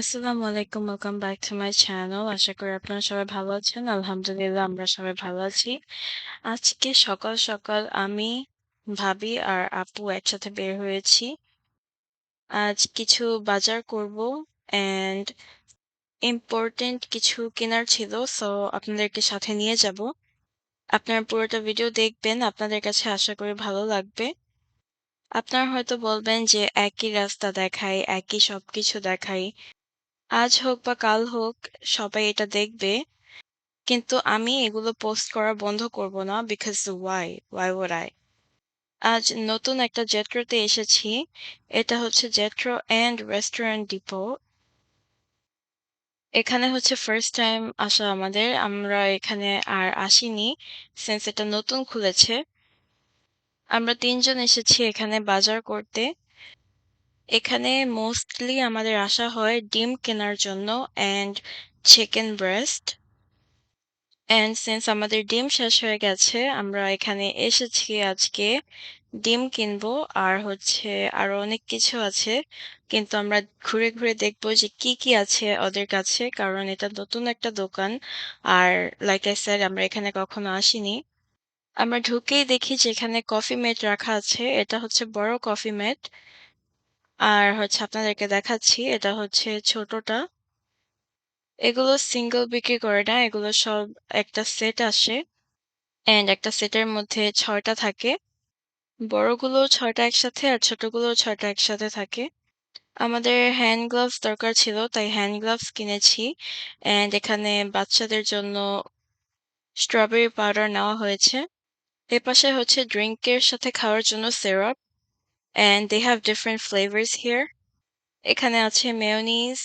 আসসালামু আলাইকুম welcome back to my channel আশা করি আপনারা সবাই ভালো আছেন। আলহামদুলিল্লাহ, আমরা সবাই ভালো আছি। আজকে সকাল সকাল আমি, ভাবি আর আপু একসাথে বের হয়েছি। আজ কিছু বাজার করব অ্যান্ড ইম্পর্টেন্ট কিছু কেনার ছিল সো আপনাদেরকে সাথে নিয়ে যাব। আপনারা পুরোটা ভিডিও দেখবেন, আপনাদের কাছে আশা করি ভালো লাগবে। আপনারা হয়তো বলবেন যে একই রাস্তা দেখাই একই সবকিছু দেখাই আজ হোক বা কাল হোক, সবাই এটা দেখবে। কিন্তু আমি এগুলো পোস্ট করা বন্ধ করব না বিকজ ওয়াই ওয়াই ওয়ার আই আজ নতুন একটা জেট্রোতে এসেছি। এটা হচ্ছে জেট্রো অ্যান্ড রেস্টুরেন্ট ডিপো এখানে হচ্ছে ফার্স্ট টাইম আসা আমাদের। আমরা এখানে আর আসিনি সিন্স এটা নতুন খুলেছে। আমরা তিনজন এসেছি এখানে বাজার করতে। এখানে মোস্টলি আমাদের আসা হয় ডিম কেনার জন্য and chicken breast and since আমাদের ডিম শেষ হয়ে গেছে, আমরা এখানে এসেছি আজকে ডিম কিনবো। আর হচ্ছে আরও অনেক কিছু আছে, কিন্তু আমরা ঘুরে ঘুরে দেখব যে কি কি আছে ওদের কাছে, কারণ এটা নতুন একটা দোকান। আর লাইক আই স্যার আমরা এখানে কখনো আসিনি। আমরা ঢুকেই দেখি যে এখানে কফি মেট রাখা আছে, এটা হচ্ছে বড় কফি মেট আর হচ্ছে আপনাদেরকে দেখাচ্ছি, এটা হচ্ছে ছোটটা। এগুলো সিঙ্গেল বিক্রি করে না, এগুলো সব একটা সেট আসে। অ্যান্ড একটা সেটের মধ্যে ছয়টা থাকে। বড়গুলো ছয়টা একসাথে আর ছোটগুলো ছয়টা একসাথে থাকে। আমাদের হ্যান্ড গ্লাভস দরকার ছিল, তাই হ্যান্ড গ্লাভস কিনেছি। অ্যান্ড এখানে বাচ্চাদের জন্য স্ট্রবেরি পাউডার নেওয়া হয়েছে। এ পাশে হচ্ছে ড্রিঙ্কের সাথে খাওয়ার জন্য syrup and they have different flavours here এখানে আছে মেয়নিজ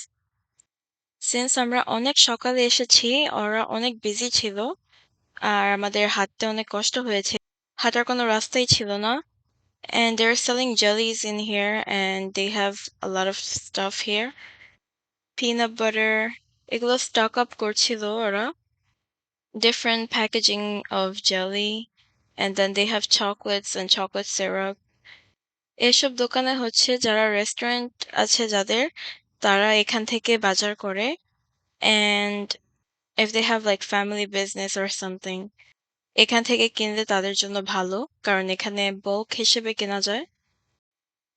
সিন্স আমরা অনেক সকালে এসেছি ওরা অনেক বিজি ছিল আর আমাদের হাঁটতে অনেক কষ্ট হয়েছে হাঁটার কোনো রাস্তাই ছিল না and they're selling jellies in here and they have a lot of stuff here peanut butter এগুলো stock up করছিল ওরা different packaging of jelly and then they have chocolates and chocolate syrup এসব দোকানে হচ্ছে যারা রেস্টুরেন্ট আছে যাদের, তারা এখান থেকে বাজার করে and if they have, like, family business or something, এখান থেকে কিনলে তাদের জন্য ভালো, কারণ এখানে বল্ক হিসেবে কেনা যায়।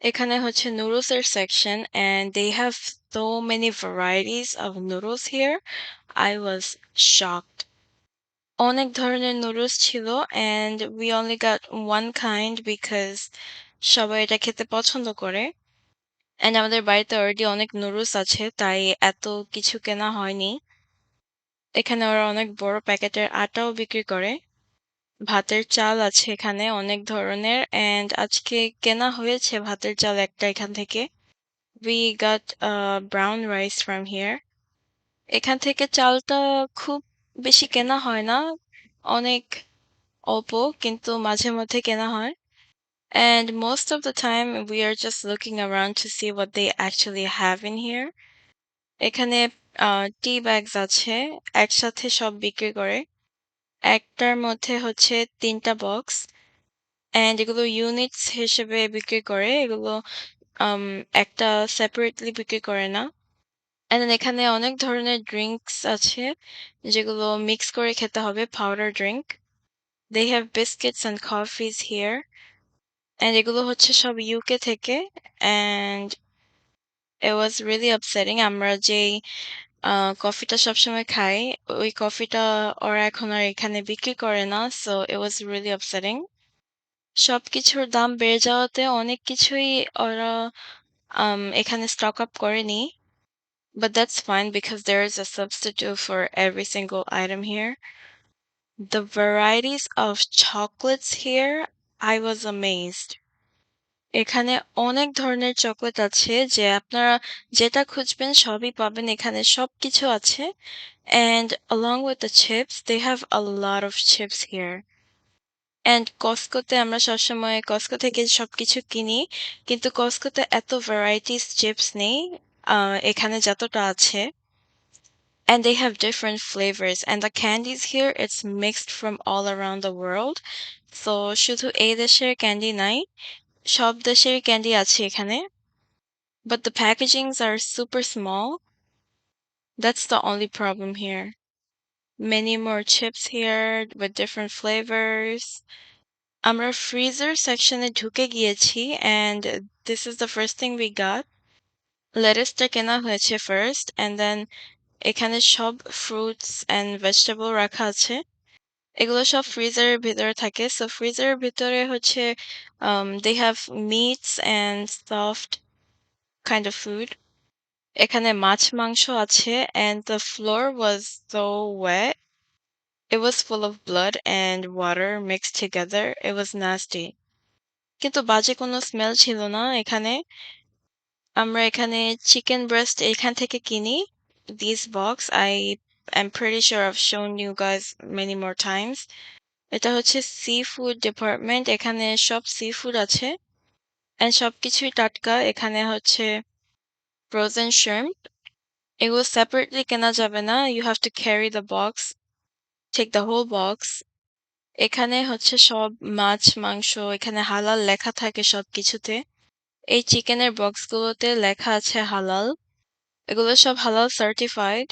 এখানে হচ্ছে নুডলস এর section and they have so many varieties of noodles here I was shocked অনেক ধরনের নুডলস ছিল and we only got one kind because সবাই এটা খেতে পছন্দ করে। অ্যান্ড আমাদের বাড়িতে অলরেডি অনেক নুডলস আছে, তাই এত কিছু কেনা হয়নি। এখানে ওরা অনেক বড় প্যাকেটের আটাও বিক্রি করে। ভাতের চাল আছে এখানে অনেক ধরনের অ্যান্ড আজকে কেনা হয়েছে ভাতের চাল একটা এখান থেকে। We got brown rice from here এখান থেকে চালটা খুব বেশি কেনা হয় না, অনেক অল্প, কিন্তু মাঝে মধ্যে কেনা হয়। And most of the time we are just looking around to see what they actually have in here এখানে টি ব্যাগস আছে, একসাথে সব বিক্রি করে। একটার মধ্যে হচ্ছে তিনটা বক্স অ্যান্ড এগুলো ইউনিটস হিসেবে বিক্রি করে। এগুলো একটা সেপারেটলি বিক্রি করে না। অ্যান্ড এখানে অনেক ধরনের ড্রিঙ্কস আছে, যেগুলো মিক্স করে খেতে হবে powder drink they have biscuits and coffees here and এগুলো হচ্ছে সব ইউকে থেকে and it was really upsetting আমরা যেই কফিটা সবসময় খাই ওই কফিটা ওরা এখন আর এখানে বিক্রি করে না so it was really upsetting সব কিছুর দাম বেড়ে যাওয়াতে অনেক কিছুই ওরা এখানে স্টক আপ করেনি but that's fine because there is a substitute for every single item here the varieties of chocolates here I was amazed. এখানে অনেক ধরনের চকলেট আছে, যে আপনারা যেটা খুঁজবেন সবই পাবেন, এখানে সবকিছু আছে, and along with the chips, they have a lot of chips here. And কস্কোতে আমরা সবসময় কস্কো থেকে সবকিছু কিনি, কিন্তু কস্কোতে এত ভ্যারাইটিস চিপস নেই এখানে যতটা আছে। and they have different flavors and the candies here it's mixed from all around the world so শুধু এই দেশের ক্যান্ডি নাই সব দেশের ক্যান্ডি আছে এখানে but the packagings are super small That's the only problem here. Many more chips here with different flavors. আমরা freezer সেকশনে ঢুকে গিয়েছি and this is the first thing we got. লেটাসটা কেনা হয়েছে ফার্স্ট and then এখানে সব ফ্রুটস অ্যান্ড ভেজিটেবল রাখা আছে। এগুলো সব ফ্রিজারের ভিতরে থাকে। সো ফ্রিজারের ভিতরে হচ্ছে they have meats and soft kind of food এখানে মাছ মাংস আছে। And the floor was so wet It was full of blood and water mixed together. It was nasty. কিন্তু বাজে কোনো স্মেল ছিল না এখানে। আমরা এখানে চিকেন ব্রেস্ট এখান থেকে কিনি। This box I am pretty sure I've shown you guys many more times. এটা হচ্ছে সি ফুড ডিপার্টমেন্ট এখানে সব সি ফুড আছে অ্যান্ড সব কিছুই টাটকা, এখানে হচ্ছে ফ্রোজেন শ্রিম্প এগুলো সেপারেটলি কেনা যাবে না you have to carry the box take the whole box এখানে হচ্ছে সব মাছ, মাংস, এখানে হালাল লেখা থাকে সব কিছুতে এই চিকেনের বক্সগুলোতে লেখা আছে হালাল। এগুলো সব হালাল সার্টিফাইড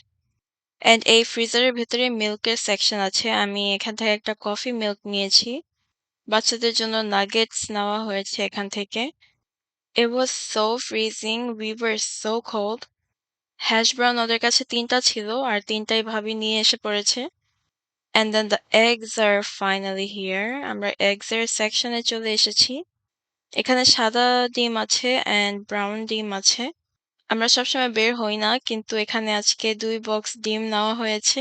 অ্যান্ড এই ফ্রিজারের ভেতরে মিল্কের সেকশন আছে। আমি এখান থেকে একটা কফি মিল্ক নিয়েছি। বাচ্চাদের জন্য নাগেটস নেওয়া হয়েছে এখান থেকে। It was so freezing. We were so cold. Hash brown ওদের কাছে তিনটা ছিল আর তিনটাই ভাবি নিয়ে এসে পড়েছে। অ্যান্ড দেন দ্য eggs আর ফাইনালি হিয়ার আমরা eggs এর সেকশনে চলে এসেছি। এখানে সাদা ডিম আছে অ্যান্ড ব্রাউন ডিম আছে। আমরা সবসময় বের হই না, কিন্তু এখানে আজকে দুই বক্স ডিম নেওয়া হয়েছে।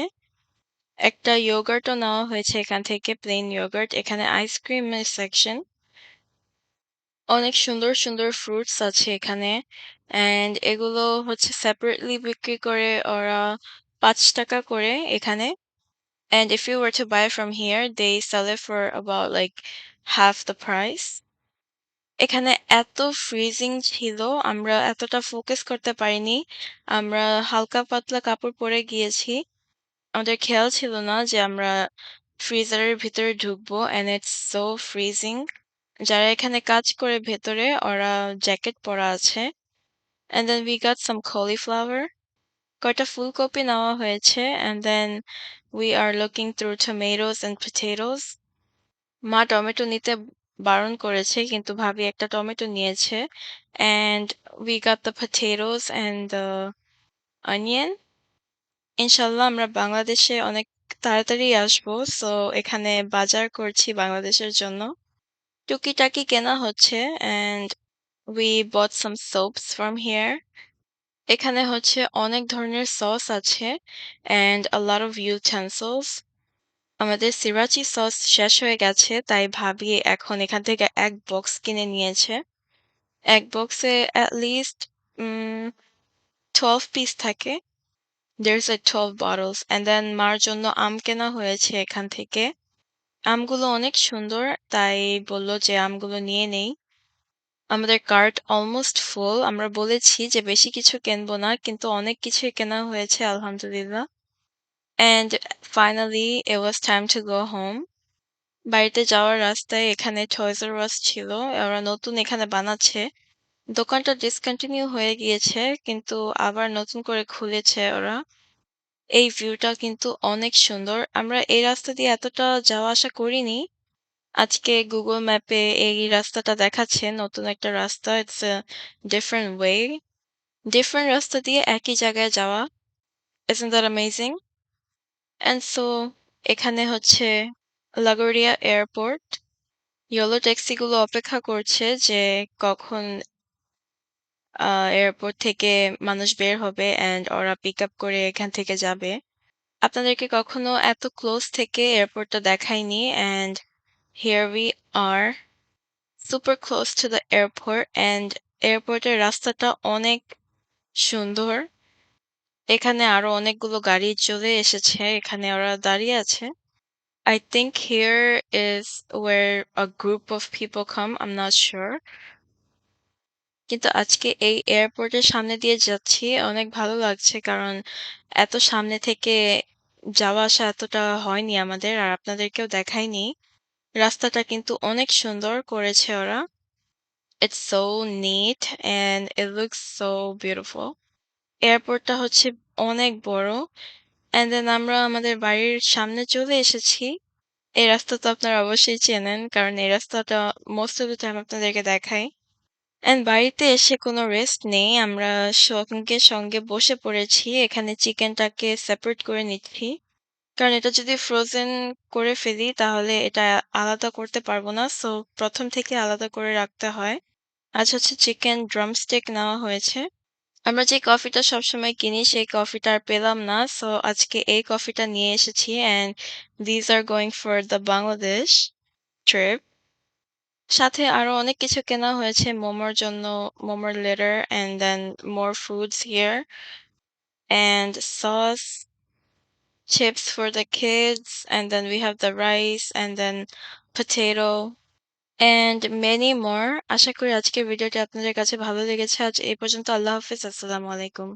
একটা ইয়োগার্টও নেওয়া হয়েছে এখান থেকে প্লেন ইয়োগার্ট এখানে আইসক্রিমের সেকশন অনেক সুন্দর সুন্দর ফ্রুটস আছে এখানে। অ্যান্ড এগুলো হচ্ছে সেপারেটলি বিক্রি করে ওরা পাঁচ টাকা করে এখানে। And if you were to buy from here, they sell it for like, half the price এখানে এত ফ্রিজিং ছিল, আমরা এতটা ফোকাস করতে পারিনি। আমরা হালকা পাতলা কাপড় পরে গিয়েছি। আমাদের খেয়াল ছিল না যে আমরা ফ্রিজারের ভিতরে ঢুকবো অ্যান্ড ইটস সো ফ্রিজিং যারা এখানে কাজ করে ভেতরে, ওরা জ্যাকেট পরা আছে। And then we got some cauliflower কয়টা ফুলকপি নেওয়া হয়েছে and then we are looking through tomatoes and potatoes মা টমেটো নিতে বারণ করেছে, কিন্তু ভাবি একটা টমেটো নিয়েছে। And we got the potatoes and the onion ইনশাল্লাহ আমরা বাংলাদেশে অনেক তাড়াতাড়ি আসব। সো এখানে বাজার করছি বাংলাদেশের জন্য। টুকিটাকি কেনা হচ্ছে and we bought some soaps from here এখানে হচ্ছে অনেক ধরনের সস আছে and a lot of utensils আমাদের সিরাচি সস শেষ হয়ে গেছে, তাই ভাবি এখন এখান থেকে এক বক্স কিনে নিয়েছে। এক বক্সে অ্যাট লিস্ট টুয়েলভ পিস থাকে। There's like 12 bottles, and then মার জন্য আম কেনা হয়েছে এখান থেকে। আমগুলো অনেক সুন্দর, তাই বলল যে আমগুলো নিয়ে নেই। আমাদের কার্ট অলমোস্ট ফুল আমরা বলেছি যে বেশি কিছু কিনবো না, কিন্তু অনেক কিছুই কেনা হয়েছে, আলহামদুলিল্লাহ। And finally it was time to go home. বাড়িতে যাওয়ার রাস্তায় এখানে আর ওয়াস ছিল ওরা নতুন এখানে বানাচ্ছে দোকানটা ডিসকন্টিনিউ হয়ে গিয়েছে কিন্তু আবার নতুন করে খুলেছে ওরা এই ভিউটা কিন্তু অনেক সুন্দর আমরা এই রাস্তা দিয়ে এতটা যাওয়া আসা করিনি আজকে গুগল ম্যাপে এই রাস্তাটা দেখাচ্ছে নতুন একটা রাস্তা it's a different way different রাস্তা দিয়ে একই জায়গায় যাওয়া isn't that amazing? And so, এখানে হচ্ছে লাগোরিয়া এয়ারপোর্ট ইয়েলো ট্যাক্সিগুলো অপেক্ষা করছে যে কখন এয়ারপোর্ট থেকে মানুষ বের হবে অ্যান্ড ওরা পিক আপ করে এখান থেকে যাবে। আপনাদেরকে কখনো এত ক্লোজ থেকে এয়ারপোর্টটা দেখাইনি and here we are super close to the airport and এয়ারপোর্টের রাস্তাটা অনেক সুন্দর। এখানে আরও অনেকগুলো গাড়ি চলে এসেছে, এখানে ওরা দাঁড়িয়ে আছে I think here is where a group of people come. I'm not sure. কিন্তু আজকে এই এয়ারপোর্টের সামনে দিয়ে যাচ্ছি, অনেক ভালো লাগছে কারণ এত সামনে থেকে যাওয়া আসা এতটা হয়নি আমাদের আর আপনাদেরকেও দেখাইনি রাস্তাটা কিন্তু অনেক সুন্দর করেছে ওরা It's so neat and it looks so beautiful. এয়ারপোর্টটা হচ্ছে অনেক বড়। অ্যান্ড দেন আমরা আমাদের বাড়ির সামনে চলে এসেছি। এই রাস্তা তো আপনারা অবশ্যই চেনেন। কারণ এই রাস্তাটা মোস্ট অফ দ্যা টাইম আপনাদেরকে দেখাই। অ্যান্ড বাড়িতে এসে কোনো রেস্ট নেই। আমরা সঙ্গে, সঙ্গে বসে পড়েছি। এখানে চিকেনটাকে সেপারেট করে নিচ্ছি। কারণ এটা যদি ফ্রোজেন করে ফেলি তাহলে এটা আলাদা করতে পারব না। সো প্রথম থেকে আলাদা করে রাখতে হয়। আজ হচ্ছে চিকেন ড্রামস্টিক নেওয়া হয়েছে। আমরা যে কফিটা সবসময় কিনি সেই কফিটা আর পেলাম না। সো আজকে এই কফিটা নিয়ে এসেছি and these are going for the Bangladesh trip. সাথে আরো অনেক কিছু কেনা হয়েছে মোমোর জন্য, মোমোর later and then more foods here and sauce, chips for the kids and then we have the rice and then potato and many more আশা করি আজকের ভিডিওটি আপনাদের কাছে ভালো লেগেছে। আজ এই পর্যন্ত। আল্লাহ হাফিজ আসসালামু আলাইকুম।